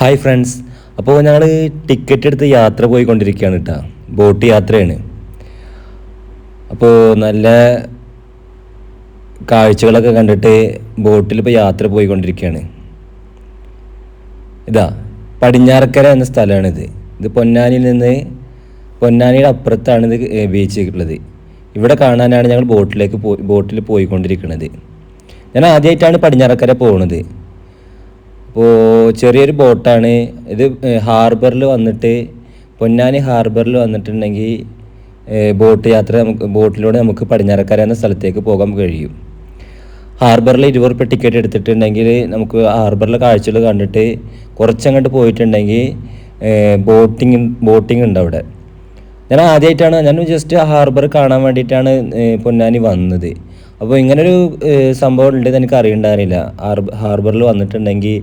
Hi friends അപ്പോൾ ഞങ്ങൾ ticket എടുത്ത് യാത്ര പോയിക്കൊണ്ടിരിക്കുകയാണ് കേട്ടോ ബോട്ട് യാത്രയാണ്. അപ്പോൾ നല്ല കാഴ്ചകളൊക്കെ കണ്ടിട്ട് ബോട്ടിൽ ഇപ്പോൾ യാത്ര പോയിക്കൊണ്ടിരിക്കുകയാണ്. ഇതാ പടിഞ്ഞാറക്കര എന്ന സ്ഥലമാണിത്. ഇത് പൊന്നാനിയിൽ നിന്ന് പൊന്നാനിയുടെ അപ്പുറത്താണ് ഇത് ബീച്ച് ഉള്ളത് ഇവിടെ കാണാനാണ് ഞങ്ങൾ ബോട്ടിലേക്ക് പോയി ബോട്ടിൽ പോയിക്കൊണ്ടിരിക്കുന്നത് ഞാൻ ആദ്യമായിട്ടാണ് പടിഞ്ഞാറക്കര പോകുന്നത് അപ്പോൾ ചെറിയൊരു ബോട്ടാണ്. ഇത് ഹാർബറിൽ വന്നിട്ട് പൊന്നാനി ഹാർബറിൽ വന്നിട്ടുണ്ടെങ്കിൽ ബോട്ട് യാത്ര നമുക്ക് ബോട്ടിലൂടെ നമുക്ക് പടിഞ്ഞാറക്കര എന്ന സ്ഥലത്തേക്ക് പോകാൻ കഴിയും. ഹാർബറിൽ ഇരുപത് റുപ്യ ടിക്കറ്റ് എടുത്തിട്ടുണ്ടെങ്കിൽ നമുക്ക് ഹാർബറിലെ കാഴ്ചകൾ കണ്ടിട്ട് കുറച്ചങ്ങോട്ട് പോയിട്ടുണ്ടെങ്കിൽ ബോട്ടിങ് ബോട്ടിംഗ് ഉണ്ട് അവിടെ. ഞാൻ ആദ്യമായിട്ടാണ് ഞാൻ ജസ്റ്റ് ഹാർബർ കാണാൻ വേണ്ടിയിട്ടാണ് പൊന്നാനി വന്നത്. അപ്പോൾ ഇങ്ങനൊരു സംഭവം ഉണ്ടെന്ന് എനിക്ക് അറിയണ്ടായിരുന്നില്ല. ഹാർബ ഹാർബറിൽ വന്നിട്ടുണ്ടെങ്കിൽ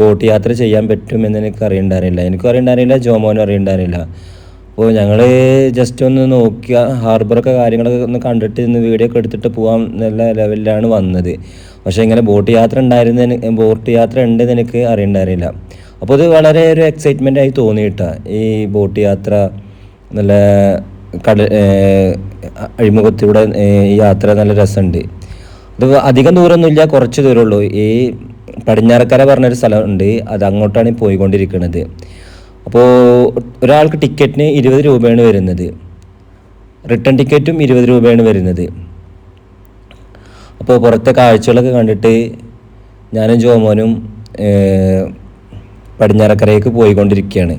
ബോട്ട് യാത്ര ചെയ്യാൻ പറ്റും എന്ന് എനിക്ക് അറിയണ്ടായിരുന്നില്ല. എനിക്കും അറിയണ്ടായിരുന്നില്ല ജോമോനും അറിയണ്ടായിരുന്നില്ല. അപ്പോൾ ഞങ്ങൾ ജസ്റ്റ് ഒന്ന് നോക്കിയ ഹാർബറൊക്കെ കാര്യങ്ങളൊക്കെ ഒന്ന് കണ്ടിട്ട് ഇന്ന് വീഡിയോ ഒക്കെ എടുത്തിട്ട് പോകാൻ നല്ല ലെവലിലാണ് വന്നത്. പക്ഷേ ഇങ്ങനെ ബോട്ട് യാത്ര ഉണ്ടായിരുന്ന ബോട്ട് യാത്ര ഉണ്ടെന്ന് എനിക്ക് അറിയണ്ടായിരുന്നില്ല. അപ്പോൾ അത് വളരെ ഒരു എക്സൈറ്റ്മെന്റ് ആയി തോന്നിയിട്ടാണ് ഈ ബോട്ട് യാത്ര നല്ല കട അഴിമുഖത്തിലൂടെ യാത്ര നല്ല രസമുണ്ട്. അത് അധികം ദൂരമൊന്നുമില്ല കുറച്ച് ദൂരമുള്ളൂ. ഈ പടിഞ്ഞാറക്കര പറഞ്ഞൊരു സ്ഥലമുണ്ട് അത് അങ്ങോട്ടാണ് പോയിക്കൊണ്ടിരിക്കുന്നത്. അപ്പോൾ ഒരാൾക്ക് ടിക്കറ്റിന് ഇരുപത് രൂപയാണ് വരുന്നത്. റിട്ടേൺ ടിക്കറ്റും ഇരുപത് രൂപയാണ് വരുന്നത്. അപ്പോൾ പുറത്തെ കാഴ്ചകളൊക്കെ കണ്ടിട്ട് ഞാനും ജോമോനും പടിഞ്ഞാറക്കരയ്ക്ക് പോയിക്കൊണ്ടിരിക്കുകയാണ്.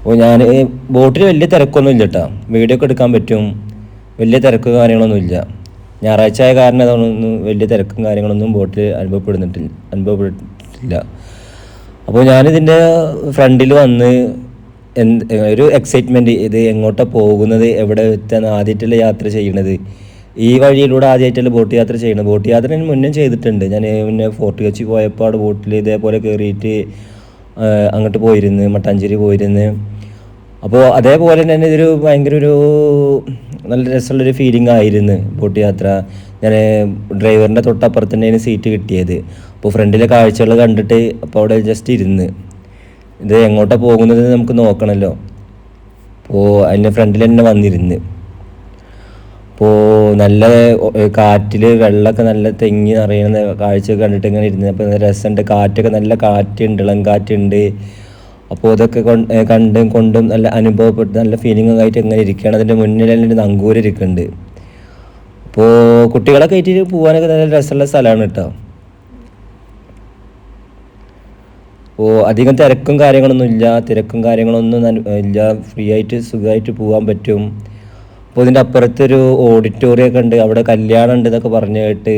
അപ്പോൾ ഞാൻ ബോട്ടിൽ വലിയ തിരക്കൊന്നും ഇല്ല കേട്ടോ. വീഡിയോ ഒക്കെ എടുക്കാൻ പറ്റും. വലിയ തിരക്ക് കാര്യങ്ങളൊന്നും ഇല്ല. ഞായറാഴ്ച ആയ കാരണം അതൊന്നും വലിയ തിരക്കും കാര്യങ്ങളൊന്നും ബോട്ടിൽ അനുഭവപ്പെടുന്നിട്ടില്ല അനുഭവപ്പെട്ടിട്ടില്ല. അപ്പോൾ ഞാനിതിന്റെ ഫ്രണ്ടിൽ വന്ന് എന്ത് ഒരു എക്സൈറ്റ്മെന്റ് ഇത് എങ്ങോട്ടാണ് പോകുന്നത് എവിടെ എത്താൻ ആദ്യമായിട്ടുള്ള യാത്ര ചെയ്യണത്. ഈ വഴിയിലൂടെ ആദ്യമായിട്ടല്ല ബോട്ട് യാത്ര ചെയ്യണത്. ബോട്ട് യാത്ര ഞാൻ മുന്നേ ചെയ്തിട്ടുണ്ട്. ഞാൻ പിന്നെ ഫോർട്ട് കൊച്ചി പോയപ്പോൾ ബോട്ടിൽ ഇതേപോലെ കയറിയിട്ട് അങ്ങോട്ട് പോയിരുന്നു മട്ടാഞ്ചേരി പോയിരുന്നു. അപ്പോൾ അതേപോലെ തന്നെ ഇതൊരു ഭയങ്കര ഒരു നല്ല രസമുള്ളൊരു ഫീലിംഗ് ആയിരുന്നു ബോട്ട് യാത്ര. ഞാൻ ഡ്രൈവറിന്റെ തൊട്ടപ്പുറത്ത് തന്നെയാണ് സീറ്റ് കിട്ടിയത്. അപ്പോൾ ഫ്രണ്ടിലെ കാഴ്ചകൾ കണ്ടിട്ട് അപ്പോൾ അവിടെ ജസ്റ്റ് ഇരുന്ന്. ഇത് എങ്ങോട്ടാണ് പോകുന്നത് നമുക്ക് നോക്കണമല്ലോ അപ്പോൾ അതിന്റെ ഫ്രണ്ടിൽ തന്നെ വന്നിരുന്ന്. അപ്പോൾ നല്ല കാറ്റിൽ വെള്ളമൊക്കെ നല്ല തെങ്ങി നിറയുന്ന കാഴ്ച കണ്ടിട്ട് ഇങ്ങനെ ഇരുന്ന്. അപ്പോൾ നല്ല രസമുണ്ട്. കാറ്റൊക്കെ നല്ല കാറ്റുണ്ട് ഇളം കാറ്റുണ്ട് അപ്പോൾ ഇതൊക്കെ കൊണ്ട് കണ്ടും നല്ല അനുഭവപ്പെട്ട് നല്ല ഫീലിംഗ് ആയിട്ട് ഇങ്ങനെ ഇരിക്കുകയാണ് അതിന്റെ തന്നെ ഒരു നങ്കൂര് ഇരിക്കുന്നുണ്ട്. അപ്പോൾ കുട്ടികളൊക്കെ ആയിട്ട് പോകാനൊക്കെ നല്ല രസമുള്ള സ്ഥലമാണ് കേട്ടോ. അപ്പോൾ അധികം തിരക്കും കാര്യങ്ങളൊന്നും ഇല്ല. തിരക്കും കാര്യങ്ങളൊന്നും ഇല്ല. ഫ്രീ ആയിട്ട് സുഖമായിട്ട് പോകാൻ പറ്റും. അപ്പോൾ ഇതിന്റെ അപ്പുറത്തൊരു ഓഡിറ്റോറിയം ഒക്കെ ഉണ്ട്. അവിടെ കല്യാണം ഉണ്ട് എന്നൊക്കെ പറഞ്ഞു കേട്ട്.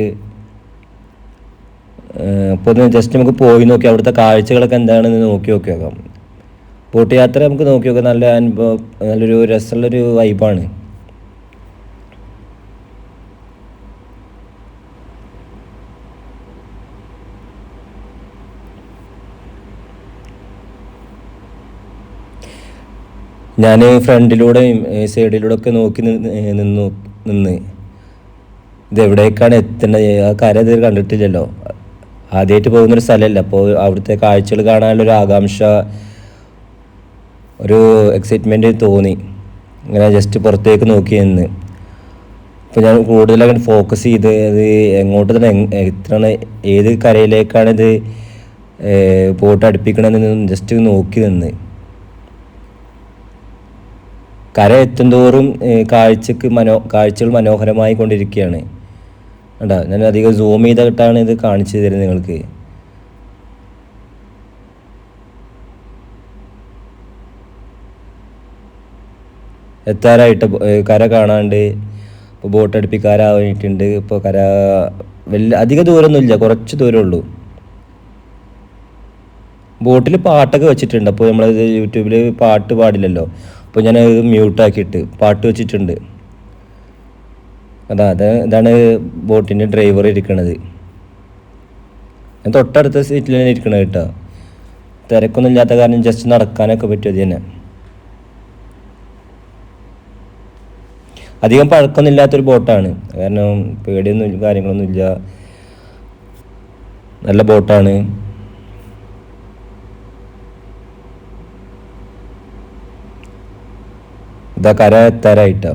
അപ്പോൾ ഒന്ന് ജസ്റ്റ് നമുക്ക് പോയി നോക്കി. അവിടുത്തെ കാഴ്ചകളൊക്കെ എന്താണെന്ന് നോക്കി നോക്കി നോക്കാം ബോട്ട് യാത്ര നമുക്ക് നോക്കി നോക്കാം. നല്ല അനുഭവം നല്ലൊരു രസമുള്ളൊരു വൈബാണ് ഞാൻ ഫ്രണ്ടിലൂടെയും സൈഡിലൂടെ ഒക്കെ നോക്കി നിന്ന് നിന്നു. ഇതെവിടേക്കാണ് എത്തേണ്ടത്? ആ കര ഇത് കണ്ടിട്ടില്ലല്ലോ. ആദ്യമായിട്ട് പോകുന്നൊരു സ്ഥലമല്ല. അപ്പോൾ അവിടുത്തെ കാഴ്ചകൾ കാണാനുള്ള ഒരു ആകാംക്ഷ ഒരു എക്സൈറ്റ്മെന്റ് തോന്നി. ഇങ്ങനെ ജസ്റ്റ് പുറത്തേക്ക് നോക്കി നിന്ന്. അപ്പോൾ ഞാൻ കൂടുതലായിട്ട് ഫോക്കസ് ചെയ്ത് അത് എങ്ങോട്ട് തന്നെ എത്രയാണ് ഏത് കരയിലേക്കാണ് ഇത് ബോട്ട് അടുപ്പിക്കണമെന്ന് ജസ്റ്റ് നോക്കി നിന്ന്. കര എത്തുന്തോറും കാഴ്ചക്ക് മനോ കാഴ്ചകൾ മനോഹരമായി കൊണ്ടിരിക്കുകയാണ്. കണ്ടോ? ഞാൻ അധികം സൂം ചെയ്തിട്ടാണ് ഇത് കാണിച്ചു തരുന്നത് നിങ്ങൾക്ക്. എത്താറായിട്ട് കര കാണാണ്ട് ഇപ്പോൾ ബോട്ട് അടുപ്പിക്കാരായിട്ടുണ്ട് ഇപ്പോൾ കര വലിയ അധിക ദൂരമൊന്നുമില്ല കുറച്ച് ദൂരമേ ഉള്ളൂ. ബോട്ടിൽ പാട്ടൊക്കെ വെച്ചിട്ടുണ്ട്. അപ്പോൾ നമ്മളത് യൂട്യൂബിൽ പാട്ട് പാടില്ലല്ലോ. അപ്പോൾ ഞാൻ അത് മ്യൂട്ടാക്കിയിട്ട് പാട്ട് വെച്ചിട്ടുണ്ട്. അതാ അത് ഇതാണ് ബോട്ടിന്റെ ഡ്രൈവർ ഇരിക്കണത്. ഞാൻ തൊട്ടടുത്ത സീറ്റിൽ തന്നെ ഇരിക്കണത് കേട്ടോ. തിരക്കൊന്നും ഇല്ലാത്ത കാരണം ജസ്റ്റ് നടക്കാനൊക്കെ പറ്റും അത് തന്നെ. അധികം പഴക്കമൊന്നും ഇല്ലാത്തൊരു ബോട്ടാണ് കാരണം പേടിയൊന്നും കാര്യങ്ങളൊന്നും ഇല്ല. നല്ല ബോട്ടാണ് ഇതാ കര എത്താറായിട്ടാ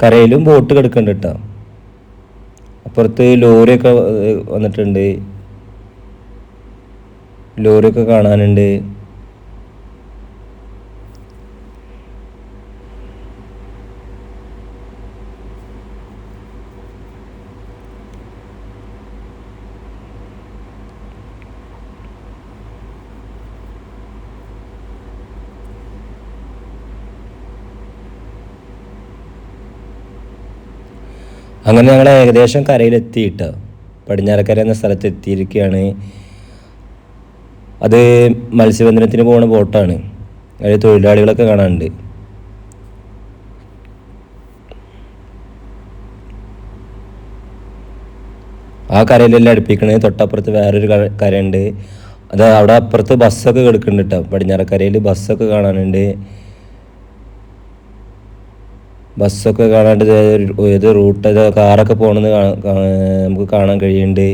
കരയിലും ബോട്ട് കിടക്കുന്നുണ്ട് കേട്ടോ. അപ്പുറത്ത് ലോറിയൊക്കെ വന്നിട്ടുണ്ട്. ലോറിയൊക്കെ കാണാനുണ്ട്. അങ്ങനെ ഞങ്ങൾ ഏകദേശം കരയിലെത്തിയിട്ട് പടിഞ്ഞാറക്കര എന്ന സ്ഥലത്ത് എത്തിയിരിക്കുകയാണ് അത് മത്സ്യബന്ധനത്തിന് പോകുന്ന ബോട്ടാണ്. അതിൽ തൊഴിലാളികളൊക്കെ കാണാനുണ്ട്. ആ കരയിലെല്ലാം അടുപ്പിക്കണത് തൊട്ടപ്പുറത്ത് വേറൊരു കരയുണ്ട്. അത് അവിടെ അപ്പുറത്ത് ബസ്സൊക്കെ കിടക്കുന്നുണ്ട് കേട്ടോ പടിഞ്ഞാറക്കരയിൽ ബസ്സൊക്കെ കാണാനുണ്ട്. ബസ്സൊക്കെ കാണാണ്ട് ഏത് റൂട്ട് ഏതോ കാറൊക്കെ പോകണമെന്ന് നമുക്ക് കാണാൻ കഴിയുന്നുണ്ട്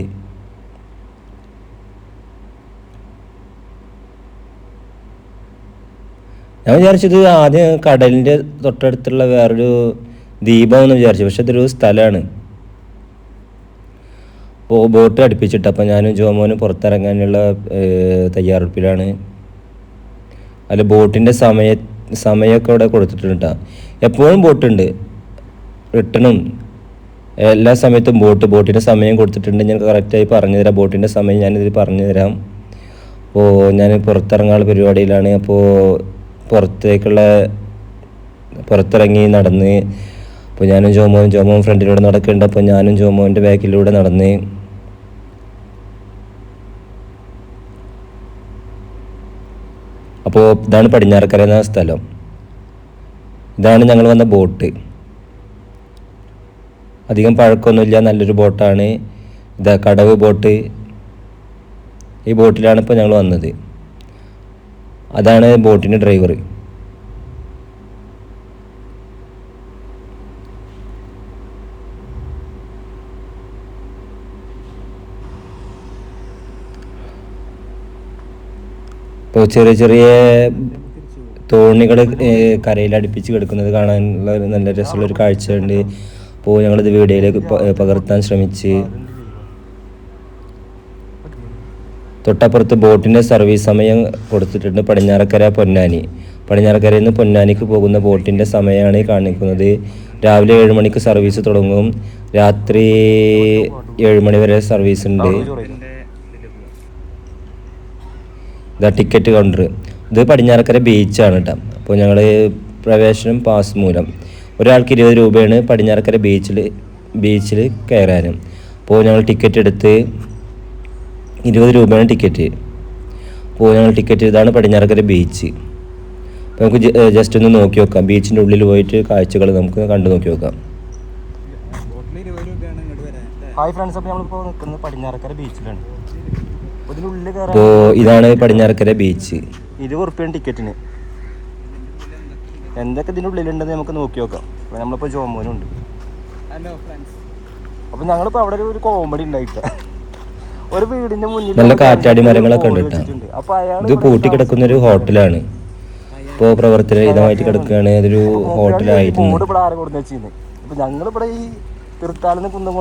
ഞാൻ വിചാരിച്ചത് ആദ്യം കടലിന്റെ തൊട്ടടുത്തുള്ള വേറൊരു ദ്വീപമെന്ന് വിചാരിച്ചു പക്ഷെ ഇതൊരു സ്ഥലമാണ് അപ്പോൾ ബോട്ട് അടുപ്പിച്ചിട്ട് അപ്പോൾ ഞാനും ജോമോനും പുറത്തിറങ്ങാനുള്ള തയ്യാറെടുപ്പിലാണ്. അല്ല ബോട്ടിന്റെ സമയ സമയമൊക്കെ അവിടെ കൊടുത്തിട്ടുണ്ട് എപ്പോഴും ബോട്ടുണ്ട്. റിട്ടണും. എല്ലാ സമയത്തും ബോട്ട് ബോട്ടിന്റെ സമയം കൊടുത്തിട്ടുണ്ട്. ഞാൻ കറക്റ്റായി പറഞ്ഞു തരാം. ബോട്ടിന്റെ സമയം ഞാനിതിൽ പറഞ്ഞു തരാം. അപ്പോൾ ഞാൻ പുറത്തിറങ്ങാനുള്ള പരിപാടിയിലാണ്. അപ്പോൾ പുറത്തേക്കുള്ള പുറത്തിറങ്ങി നടന്ന് അപ്പോൾ ഞാനും ജോമോനും ജോമോൻ ഫ്രണ്ടിലൂടെ നടക്കുന്നുണ്ട്. അപ്പോൾ ഞാനും ജോമോന്റെ ബാക്കിലൂടെ നടന്ന് അപ്പോൾ ഇതാണ് പടിഞ്ഞാറക്കര എന്ന സ്ഥലം. ഇതാണ് ഞങ്ങൾ വന്ന ബോട്ട്. അധികം പഴക്കമൊന്നുമില്ല നല്ലൊരു ബോട്ടാണ്. ഇതാ കടവ് ബോട്ട്. ഈ ബോട്ടിലാണ് ഇപ്പോൾ ഞങ്ങൾ വന്നത്. അതാണ് ബോട്ടിന്റെ ഡ്രൈവർ. ഇപ്പോൾ ചെറിയ ചെറിയ തോണികൾ കരയിൽ അടുപ്പിച്ച് കിടക്കുന്നത് കാണാനുള്ള നല്ല രസമുള്ള ഒരു കാഴ്ചയുണ്ട്. അപ്പോൾ ഞങ്ങളിത് വീഡിയോയിലേക്ക് പകർത്താൻ ശ്രമിച്ച്. തൊട്ടപ്പുറത്ത് ബോട്ടിന്റെ സർവീസ് സമയം കൊടുത്തിട്ടുണ്ട് പടിഞ്ഞാറക്കര പൊന്നാനി. പടിഞ്ഞാറക്കരയിൽ നിന്ന് പൊന്നാനിക്ക് പോകുന്ന ബോട്ടിന്റെ സമയമാണ് കാണിക്കുന്നത്. രാവിലെ ഏഴ് മണിക്ക് സർവീസ് തുടങ്ങും. രാത്രി ഏഴ് മണി വരെ സർവീസ് ഉണ്ട്. ഇതാ ടിക്കറ്റ് കൗണ്ടർ. ഇത് പടിഞ്ഞാറക്കര ബീച്ചാണ് കേട്ടോ അപ്പോൾ ഞങ്ങൾ പ്രവേശനം പാസ് മൂലം ഒരാൾക്ക് ഇരുപത് രൂപയാണ് പടിഞ്ഞാറക്കര ബീച്ചിൽ ബീച്ചിൽ കയറാനും അപ്പോൾ ഞങ്ങൾ ടിക്കറ്റ് എടുത്ത് ഇരുപത് രൂപയാണ് ടിക്കറ്റ് അപ്പോൾ ഞങ്ങൾ ടിക്കറ്റ് ഇതാണ് പടിഞ്ഞാറക്കര ബീച്ച് അപ്പോൾ നമുക്ക് ജസ്റ്റ് ഒന്ന് നോക്കി നോക്കാം. ബീച്ചിന്റെ ഉള്ളിൽ പോയിട്ട് കാഴ്ചകൾ നമുക്ക് കണ്ടു നോക്കി നോക്കാം. ഹായ് ഫ്രണ്ട്സ് അപ്പോൾ നമ്മളിപ്പോൾ നിൽക്കുന്നത് പടിഞ്ഞാറക്കര ബീച്ചിലാണ് അപ്പോൾ ഇതാണ് പടിഞ്ഞാറക്കര ബീച്ച് ഇരുപത് ഉറപ്പിയാണ് ടിക്കറ്റിന് എന്തൊക്കെ ഇതിന്റെ ഉള്ളിലുണ്ടെന്ന് നമുക്ക് നോക്കി നോക്കാം. അപ്പോൾ നമ്മളിപ്പോൾ ജോമോനുണ്ട്. ഹലോ ഫ്രണ്ട്സ് അപ്പോൾ ഞങ്ങളിപ്പോൾ അവിടെ ഒരു- കോമഡി ഉണ്ടായിട്ട്. ഒരു വീടിന്റെ മുന്നിൽ നല്ല കാറ്റാടി മരങ്ങളൊക്കെ ഉണ്ട് ഇത് പൂട്ടി കിടക്കുന്ന ഒരു ഹോട്ടലാണ് ഇപ്പോ ഇപ്പോൾ പ്രവർത്തനരഹിതമായിട്ട് കിടക്കുകയാണ്. അതൊരു ഹോട്ടലായിരുന്നു ഞങ്ങളിവിടെ ഈ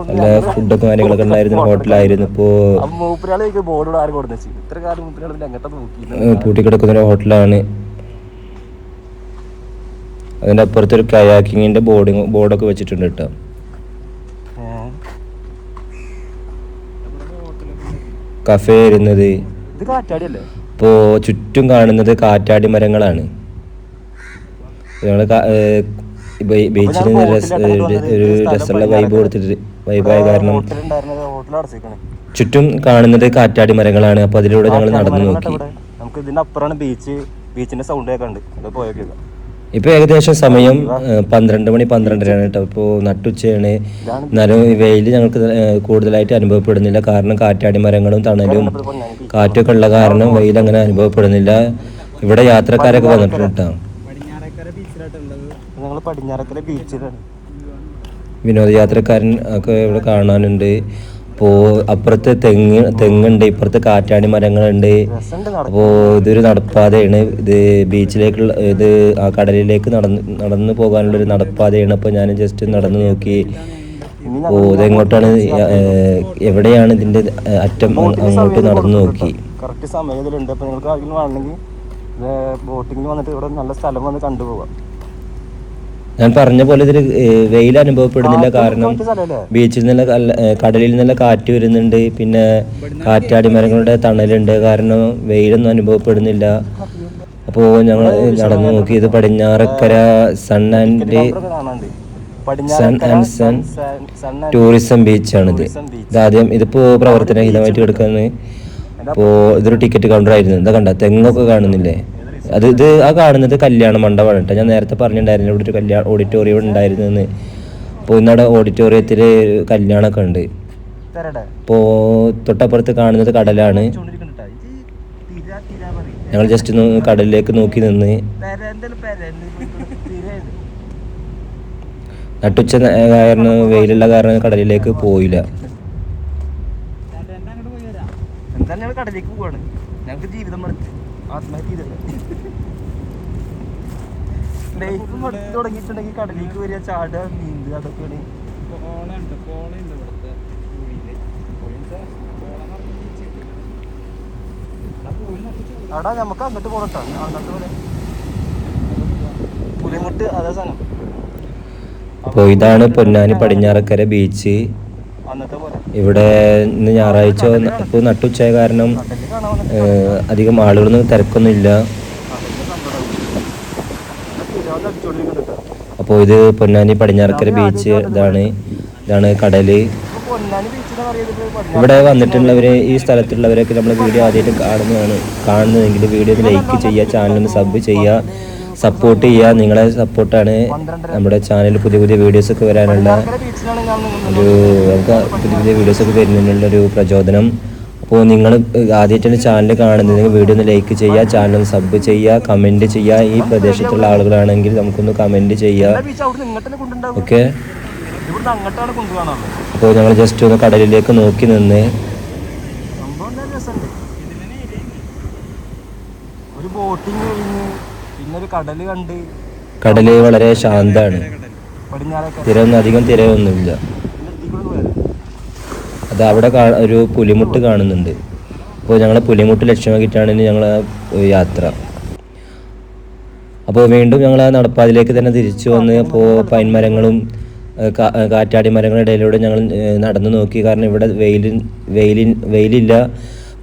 നല്ല ഫുഡൊക്കെ കാര്യങ്ങളൊക്കെ ഉണ്ടായിരുന്ന ഹോട്ടലായിരുന്നു ഇപ്പോ പൂട്ടിക്കിടക്കുന്ന ഒരു ഹോട്ടലാണ്. അതിന്റെ അപ്പുറത്തൊരു കയാക്കിങ്ങിന്റെ ബോർഡിങ് ബോർഡൊക്കെ വെച്ചിട്ടുണ്ട് കേട്ടോ. കഫേ വരുന്നത് ഇപ്പോ ചുറ്റും കാണുന്നത് കാറ്റാടി മരങ്ങളാണ്. ഞങ്ങൾ ബീച്ചിൽ ഒരു രസമുള്ള വൈബ് കൊടുത്തിട്ട് വൈബായ കാരണം ചുറ്റും കാണുന്നത് കാറ്റാടി മരങ്ങളാണ്. അപ്പോൾ അതിലൂടെ ഞങ്ങൾ നടന്നു നോക്കി. നമുക്ക് ഇതിന്റെ അപ്പുറമാണ് ബീച്ച് ബീച്ചിന്റെ സൗണ്ട് പോയൊക്കെ ഇപ്പോൾ ഏകദേശം സമയം പന്ത്രണ്ട് മണി പന്ത്രണ്ടരയാണ് കേട്ടോ. ഇപ്പോൾ നട്ടുച്ചയാണ്. എന്നാലും വെയിൽ ഞങ്ങൾക്ക് കൂടുതലായിട്ട് അനുഭവപ്പെടുന്നില്ല. കാരണം കാറ്റാടി മരങ്ങളും തണലും കാറ്റൊക്കെ ഉള്ള കാരണം വെയിൽ അങ്ങനെ അനുഭവപ്പെടുന്നില്ല. ഇവിടെ യാത്രക്കാരൊക്കെ വന്നിട്ടുണ്ട് കേട്ടോ. പടിഞ്ഞാറേക്കര ബീച്ചിലാണ്. വിനോദയാത്രക്കാരൻ ഒക്കെ ഇവിടെ കാണാനുണ്ട്. അപ്പോ അപ്പുറത്ത് തെങ്ങ് തെങ്ങുണ്ട് ഇപ്പുറത്ത് കാറ്റാടി മരങ്ങളുണ്ട്. അപ്പോ അപ്പോൾ ഇതൊരു നടപ്പാതയാണ്. ഇത് ബീച്ചിലേക്കുള്ള ഇത് ആ കടലിലേക്ക് നടന്ന് നടന്നു പോകാനുള്ളൊരു നടപ്പാതയാണ്. അപ്പോൾ ഞാൻ ജസ്റ്റ് നടന്നു നോക്കി. ഓ ഇതെങ്ങോട്ടാണ് എവിടെയാണ് ഇതിന്റെ അറ്റം അങ്ങോട്ട് നടന്നു നോക്കി. കറക്റ്റ് സമയം ഇതിലുണ്ട്. അപ്പോൾ നിങ്ങൾക്ക് ആരെങ്കിലും വേണമെങ്കിൽ ബോട്ടിങ്ങിന് വന്നിട്ട് ഇവിടെ നല്ല സ്ഥലം വന്ന് കണ്ടുപോകാം ഞാൻ പറഞ്ഞ പോലെ ഇതിൽ വെയിൽ അനുഭവപ്പെടുന്നില്ല കാരണം ബീച്ചിൽ നിന്നുള്ള കടലിൽ നിന്നുള്ള കാറ്റ് വരുന്നുണ്ട് പിന്നെ കാറ്റാടി മരങ്ങളുടെ തണലുണ്ട് കാരണം വെയിലൊന്നും അനുഭവപ്പെടുന്നില്ല. അപ്പോൾ ഞങ്ങൾ നടന്നു നോക്കി ഇത് Padinjarakkara sun and sun and sun tourism ബീച്ചാണിത്. ഇതാദ്യം ഇതിപ്പോൾ പ്രവർത്തനഹിതമായിട്ട് കിടക്കുന്നത് അപ്പോൾ ഇതൊരു ടിക്കറ്റ് കൗണ്ടർ ആയിരുന്നു എന്താ കണ്ട? തെങ്ങൊക്കെ കാണുന്നില്ലേ? അത് ഇത് ആ കാണുന്നത് കല്യാണ മണ്ഡപമാണ് കേട്ടോ. ഞാൻ നേരത്തെ പറഞ്ഞിട്ടുണ്ടായിരുന്നു ഇവിടെ ഒരു കല്യാണ ഓഡിറ്റോറിയം ഉണ്ടായിരുന്നു എന്ന് അപ്പോൾ ഇന്നവിടെ ഓഡിറ്റോറിയത്തിൽ കല്യാണമൊക്കെ ഉണ്ട്. അപ്പോൾ തൊട്ടപ്പുറത്ത് കാണുന്നത് കടലാണ്. ഞങ്ങൾ ജസ്റ്റ് ഒന്ന് കടലിലേക്ക് നോക്കി നിന്ന്. നട്ടുച്ച കാരണം വെയിലുള്ള കാരണം കടലിലേക്ക് പോയില്ല. കടലിലേക്ക് പോവാണ്. ഞങ്ങൾക്ക് ജീവിതം ആത്മഹത്യ ലൈഫ് മടുത്ത് തുടങ്ങിയിട്ടുണ്ടെങ്കിൽ കടലിലേക്ക് വരിക ചാടുക നീന്തുക അതൊക്കെയാണ് പോളുണ്ട് പോളുണ്ട് ഇവിടുത്തെ അവിടെ നമുക്ക് അങ്ങോട്ട് പോകട്ടോ. അങ്ങോട്ട് പോലെ പുലിമുട്ട് അതേ സാധനം. അപ്പോൾ ഇതാണ് പൊന്നാനി പടിഞ്ഞാറക്കര ബീച്ച്. ഇവിടെ ഇന്ന് ഞായറാഴ്ച ഇപ്പോൾ നട്ടുച്ച കാരണം അധികം ആളുകളൊന്നും തിരക്കൊന്നുമില്ല. അപ്പോൾ ഇത് പൊന്നാനി പടിഞ്ഞാറക്കര ബീച്ച് ഇതാണ്. ഇതാണ് കടൽ. ഇവിടെ വന്നിട്ടുള്ളവർ ഈ സ്ഥലത്തുള്ളവരൊക്കെ നമ്മൾ വീഡിയോ ആദ്യമായിട്ട് കാണുന്നതാണ്. കാണുന്നതെങ്കിൽ വീഡിയോ ഒന്ന് ലൈക്ക് ചെയ്യുക ചാനലൊന്ന് സബ് ചെയ്യുക സപ്പോർട്ട് ചെയ്യുക. നിങ്ങളെ സപ്പോർട്ടാണ് നമ്മുടെ ചാനലിൽ പുതിയ പുതിയ വീഡിയോസ് ഒക്കെ വരാനുള്ള ഒരു നമുക്ക് പുതിയ പുതിയ വീഡിയോസ് ഒക്കെ വരുന്നതിനുള്ള ഒരു പ്രചോദനം. അപ്പോൾ നിങ്ങൾ ആദ്യമായിട്ടാണ് ചാനൽ കാണുന്നത്. വീഡിയോ ഒന്ന് ലൈക്ക് ചെയ്യുക ചാനൽ ഒന്ന് സബ് ചെയ്യുക കമന്റ് ചെയ്യുക. ഈ പ്രദേശത്തുള്ള ആളുകളാണെങ്കിൽ നമുക്കൊന്ന് കമന്റ് ചെയ്യുക. ഓക്കെ? അപ്പോൾ ഞങ്ങൾ ജസ്റ്റ് ഒന്ന് കടലിലേക്ക് നോക്കി നിന്ന് ഒരു ബോട്ടിങ് കഴിഞ്ഞ് പിന്നെ ഒരു കടൽ കണ്ട് കടൽ വളരെ ശാന്തമാണ് തിര തിരയൊന്നും അധികം തിരയൊന്നുമില്ല പിന്നെ ഇതിൽ കൂടെ ഒന്ന് വരാം അത് അവിടെ ഒരു പുലിമുട്ട് കാണുന്നുണ്ട്. അപ്പോൾ ഞങ്ങൾ പുലിമുട്ട് ലക്ഷ്യമാക്കിയിട്ടാണ് ഞങ്ങൾ യാത്ര. അപ്പോൾ വീണ്ടും ഞങ്ങൾ ആ നടപ്പാതിലേക്ക് തന്നെ തിരിച്ചു വന്ന് അപ്പോൾ പൈൻ മരങ്ങളും കാറ്റാടി മരങ്ങളുടെ ഇടയിലൂടെ ഞങ്ങൾ നടന്നു നോക്കി. കാരണം ഇവിടെ വെയിൽ വെയിലിൻ വെയിലില്ല.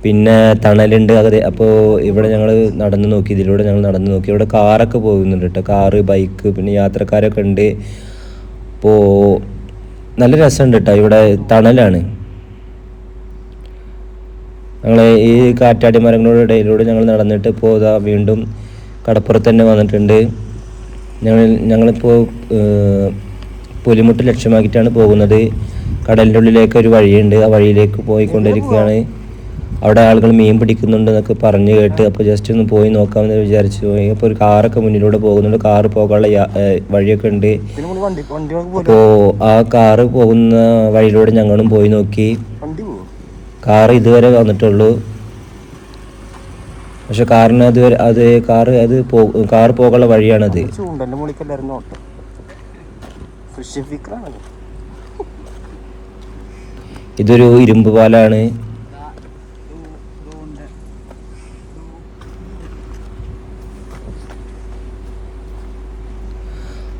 പിന്നെ തണലുണ്ട്. അത് അപ്പോൾ ഇവിടെ ഞങ്ങൾ നടന്നു നോക്കി. ഇതിലൂടെ ഞങ്ങൾ നടന്നു നോക്കി. ഇവിടെ കാറൊക്കെ പോകുന്നുണ്ട് കേട്ടോ. കാറ് ബൈക്ക് പിന്നെ യാത്രക്കാരൊക്കെ ഉണ്ട്. അപ്പോൾ നല്ല രസമുണ്ട് കേട്ടോ. ഇവിടെ തണലാണ്. ഞങ്ങൾ ഈ കാറ്റാടി മരങ്ങളുടെ ഇടയിലൂടെ ഞങ്ങൾ നടന്നിട്ട് ഇപ്പോൾ ഇതാ വീണ്ടും കടപ്പുറത്ത് തന്നെ വന്നിട്ടുണ്ട്. ഞങ്ങൾ ഞങ്ങളിപ്പോൾ പുലിമുട്ട് ലക്ഷ്യമാക്കിയിട്ടാണ് പോകുന്നത്. കടലിന്റെ ഉള്ളിലേക്ക് ഒരു വഴിയുണ്ട്. ആ വഴിയിലേക്ക് പോയിക്കൊണ്ടിരിക്കുകയാണ്. അവിടെ ആളുകൾ മീൻ പിടിക്കുന്നുണ്ട് എന്നൊക്കെ പറഞ്ഞു കേട്ട് അപ്പോൾ ജസ്റ്റ് ഒന്ന് പോയി നോക്കാമെന്ന് വിചാരിച്ചു പോയി. അപ്പോൾ ഒരു കാറൊക്കെ മുന്നിലൂടെ പോകുന്നുണ്ട്. കാറ് പോകാനുള്ള വഴിയൊക്കെ ഉണ്ട്. അപ്പോൾ ആ കാറ് പോകുന്ന വഴിയിലൂടെ ഞങ്ങളും പോയി നോക്കി. കാറ് ഇതുവരെ വന്നിട്ടുള്ളൂ. പക്ഷെ കാറിന് അത് അത് കാർ അത് കാർ പോകാനുള്ള വഴിയാണത്. ഇതൊരു ഇരുമ്പ് പാലാണ്.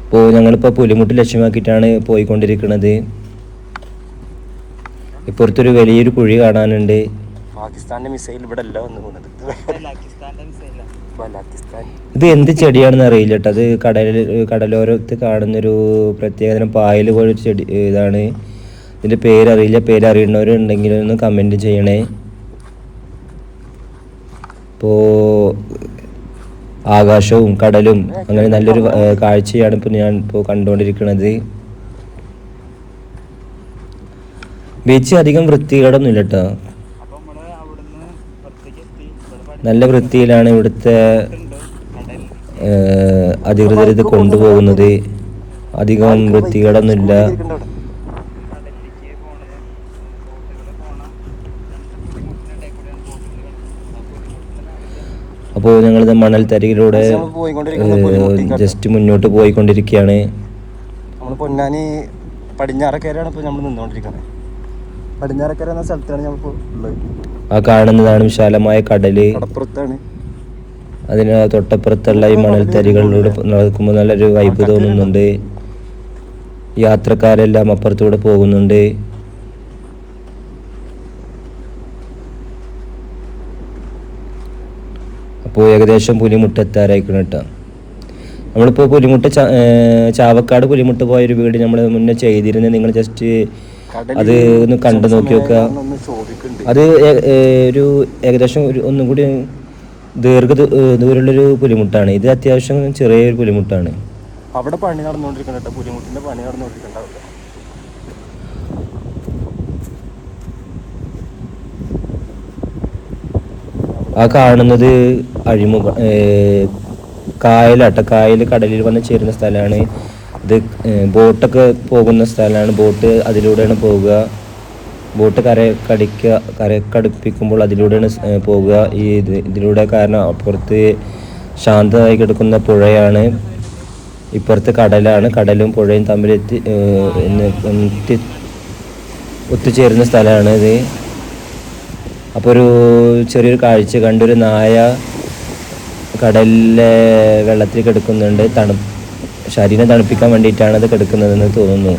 ഇപ്പോൾ ഞങ്ങളിപ്പോൾ പുലിമുട്ട് ലക്ഷ്യമാക്കിയിട്ടാണ് പോയിക്കൊണ്ടിരിക്കുന്നത് ഇപ്പുറത്തൊരു വലിയൊരു കുഴി കാണാനുണ്ട്. പാകിസ്ഥാന്റെ മിസൈൽ ഇവിടെ അല്ല വന്നു പോകുന്നത് ഇത് എന്ത് ചെടിയാണെന്ന് അറിയില്ല കേട്ടോ. അത് കടലിൽ കടലോരത്ത് കാണുന്നൊരു പ്രത്യേകതരം പായൽ പോലൊരു ചെടി ഇതാണ്. ഇതിന്റെ പേരറിയില്ല. പേരറിയുന്നവരുണ്ടെങ്കിൽ ഒന്ന് കമന്റ് ചെയ്യണേ. ഇപ്പോൾ ആകാശവും കടലും അങ്ങനെ നല്ലൊരു കാഴ്ചയാണ് ഇപ്പോൾ ഞാൻ ഇപ്പോ കണ്ടുകൊണ്ടിരിക്കുന്നത് ബീച്ച് അധികം കേട്ടോ പുറത്തേക്ക് എത്തി ഇവിടെ നല്ല വൃത്തിയിലാണ് ഇവിടുത്തെ അധികൃതർ ഇത് കൊണ്ടുപോകുന്നത്. അധികം വൃത്തികേടൊന്നുമില്ല ഇല്ല. അപ്പോൾ ഞങ്ങളിത് മണൽ തരികിലൂടെ ജസ്റ്റ് മുന്നോട്ട് പോയിക്കൊണ്ടിരിക്കുകയാണ് നമ്മൾ പൊന്നാനി പടിഞ്ഞാറക്കരയാണ് ഇപ്പോൾ നമ്മൾ നിന്നുകൊണ്ടിരിക്കുന്നത് പടിഞ്ഞാറക്കര എന്ന സ്ഥലത്താണ് ഉള്ളത്. ആ കാണുന്നതാണ് വിശാലമായ കടൽ. കടപ്പുറത്താണ്. അതിന് തൊട്ടപ്പുറത്തുള്ള ഈ മണൽത്തരികളിലൂടെ നടക്കുമ്പോൾ നല്ലൊരു വൈബ് തോന്നുന്നുണ്ട്. യാത്രക്കാരെല്ലാം അപ്പുറത്തൂടെ പോകുന്നുണ്ട്. അപ്പോൾ ഏകദേശം പുലിമുട്ട് എത്താറായിക്കണം കേട്ടോ. നമ്മളിപ്പോൾ പുലിമുട്ട് ചാവക്കാട് പുലിമുട്ട് പോയൊരു വീട് നമ്മൾ മുന്നേ ചെയ്തിരുന്നത് നിങ്ങൾ ജസ്റ്റ് അത് ഒന്ന് കണ്ടു നോക്കി നോക്കുക. അത് ഒരു ഏകദേശം ഒരു ഒന്നും കൂടി ദീർഘ ദൂരമുള്ളൊരു പുലിമുട്ടാണ്. ഇത് അത്യാവശ്യം ചെറിയൊരു പുലിമുട്ടാണ്. അവിടെ പണി നടന്നുകൊണ്ടിരിക്കണ്ട പുലിമുട്ടിന്റെ പണി നടന്നുകൊണ്ടിരിക്കണ്ട ആ കാണുന്നത് അഴിമുഖ കായലാട്ട. കായൽ കടലിൽ വന്ന് ചേരുന്ന സ്ഥലമാണ്. ഇത് ബോട്ടൊക്കെ പോകുന്ന സ്ഥലമാണ്. ബോട്ട് അതിലൂടെയാണ് പോവുക. ബോട്ട് കര കടിക്കുക കര കടുപ്പിക്കുമ്പോൾ അതിലൂടെയാണ് പോവുക. ഈ ഇത് ഇതിലൂടെ കാരണം അപ്പുറത്ത് ശാന്തമായി കിടക്കുന്ന പുഴയാണ്. ഇപ്പുറത്ത് കടലാണ്. കടലും പുഴയും തമ്മിൽ എത്തി ഒത്തുചേരുന്ന സ്ഥലമാണ് ഇത്. അപ്പോൾ ഒരു ചെറിയൊരു കാഴ്ച കണ്ടൊരു നായ കടലിലെ വെള്ളത്തിൽ കിടക്കുന്നുണ്ട്. തണു ശരീരം തണുപ്പിക്കാൻ വേണ്ടിയിട്ടാണ് അത് കിടക്കുന്നതെന്ന് തോന്നുന്നു.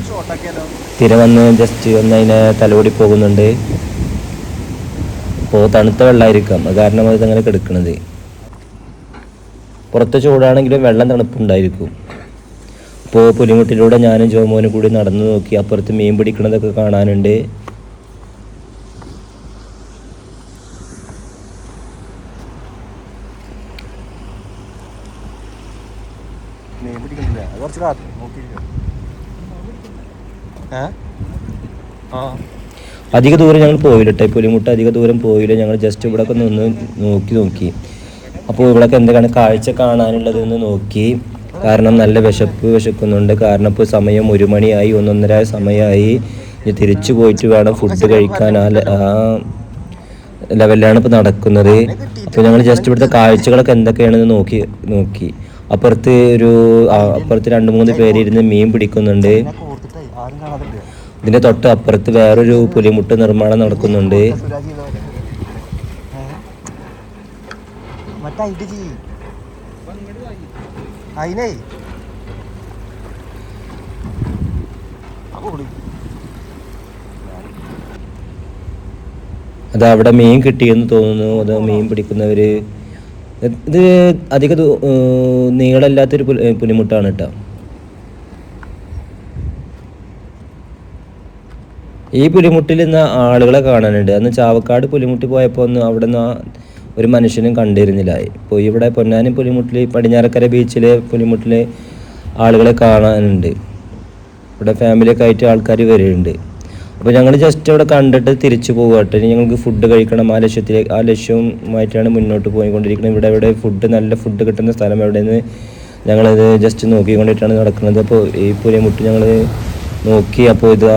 തിര വന്ന് ജസ്റ്റ് ഒന്ന് അതിനെ തലോടി പോകുന്നുണ്ട്. അപ്പോൾ തണുത്ത വെള്ളമായിരിക്കാം അത് കാരണം അത് അങ്ങനെ കിടക്കുന്നത് പുറത്ത് ചൂടാണെങ്കിലും വെള്ളം തണുപ്പുണ്ടായിരിക്കും. അപ്പോൾ പുലിമുട്ടിലൂടെ ഞാനും ജോമോനും കൂടി നടന്നു നോക്കി. അപ്പുറത്ത് മീൻ പിടിക്കുന്നതൊക്കെ കാണാനുണ്ട് മീൻ പിടിക്കുന്നില്ല അത് കുറച്ച് കാത്തു നോക്കിയിരിക്കാം ഏ ആ അധിക ദൂരം ഞങ്ങൾ പോയില്ല കേട്ടോ പുലിമുട്ട അധിക ദൂരം പോയില്ല. ഞങ്ങൾ ജസ്റ്റ് ഇവിടെ ഒക്കെ നിന്ന് നോക്കി നോക്കി. അപ്പോൾ ഇവിടെയൊക്കെ എന്തൊക്കെയാണ് കാഴ്ച കാണാനുള്ളതെന്ന് നോക്കി. കാരണം നല്ല വിശപ്പ് വിശക്കുന്നുണ്ട്. കാരണം ഇപ്പോൾ സമയം ഒരു മണിയായി ഒന്നൊന്നര സമയമായി. ഇനി തിരിച്ചു പോയിട്ട് വേണം ഫുഡ് കഴിക്കാൻ. ആ ലെവലിലാണ് ഇപ്പോൾ നടക്കുന്നത്. അപ്പോൾ ഞങ്ങൾ ജസ്റ്റ് ഇവിടുത്തെ കാഴ്ചകളൊക്കെ എന്തൊക്കെയാണെന്ന് നോക്കി നോക്കി. അപ്പുറത്ത് ഒരു അപ്പുറത്ത് രണ്ട് മൂന്ന് പേര് ഇരുന്ന് മീൻ പിടിക്കുന്നുണ്ട്. ഇതിന്റെ തൊട്ട് അപ്പുറത്ത് വേറൊരു പുലിമുട്ട് നിർമ്മാണം നടക്കുന്നുണ്ട്. അത് അവിടെ മീൻ കിട്ടിയെന്ന് തോന്നുന്നു. അത് മീൻ പിടിക്കുന്നവര്. ഇത് അധിക നീളമില്ലാത്തൊരു പുലിമുട്ടാണ് കേട്ടോ. ഈ പുലിമുട്ടിൽ നിന്ന് ആളുകളെ കാണാനുണ്ട്. അന്ന് ചാവക്കാട് പുലിമുട്ടി പോയപ്പോൾ ഒന്ന് അവിടെ നിന്ന് ഒരു മനുഷ്യനും കണ്ടിരുന്നില്ല. ഇപ്പോൾ ഇവിടെ പൊന്നാനി പുലിമുട്ടിൽ പടിഞ്ഞാറക്കര ബീച്ചിലെ പുലിമുട്ടിൽ ആളുകളെ കാണാനുണ്ട്. ഇവിടെ ഫാമിലിയൊക്കെ ആയിട്ട് ആൾക്കാർ വരുന്നുണ്ട് അപ്പോൾ ഞങ്ങൾ ജസ്റ്റ് അവിടെ കണ്ടിട്ട് തിരിച്ചു പോകട്ടെ ഇനി ഞങ്ങൾക്ക് ഫുഡ് കഴിക്കണം. ആ ലക്ഷ്യത്തിലേക്ക് ആ ലക്ഷ്യവുമായിട്ടാണ് മുന്നോട്ട് പോയിക്കൊണ്ടിരിക്കുന്നത്. ഇവിടെ ഇവിടെ ഫുഡ് നല്ല ഫുഡ് കിട്ടുന്ന സ്ഥലം എവിടെയെന്ന് ഞങ്ങളത് ജസ്റ്റ് നോക്കിക്കൊണ്ടിട്ടാണ് നടക്കുന്നത്. അപ്പോൾ ഈ പുലിമുട്ട് ഞങ്ങൾ നോക്കി അപ്പോൾ ഇത്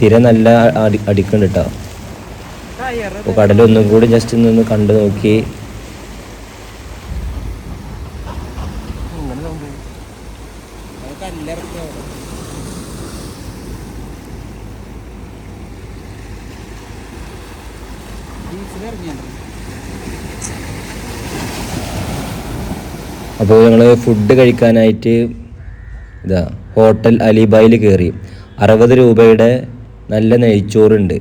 തിര നല്ല അടി അടിക്കുന്നുണ്ട് കേട്ടോ അപ്പോൾ കടലൊന്നും കൂടി ജസ്റ്റ് നിന്ന് കണ്ടു നോക്കി. അപ്പോൾ ഞങ്ങൾ ഫുഡ് കഴിക്കാനായിട്ട് ഇതാ. ഹോട്ടൽ അലിബായിൽ കയറി. അറുപത് രൂപയുടെ നല്ല നെയ്ച്ചോറുണ്ട്.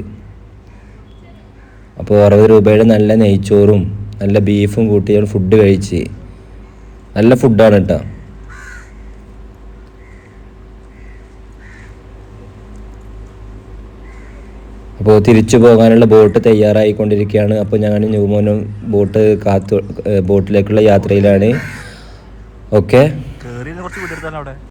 അപ്പോൾ അറുപത് രൂപയുടെ നല്ല നെയ്ച്ചോറും നല്ല ബീഫും കൂട്ടി ഞങ്ങൾ ഫുഡ് കഴിച്ച്. നല്ല ഫുഡാണ് കേട്ടോ അപ്പോൾ തിരിച്ചു പോകാനുള്ള ബോട്ട് തയ്യാറായിക്കൊണ്ടിരിക്കുകയാണ്. അപ്പോൾ ഞാൻ ന്യൂമോനും ബോട്ട് കാത്തു ബോട്ടിലേക്കുള്ള യാത്രയിലാണ്. ഓക്കെ?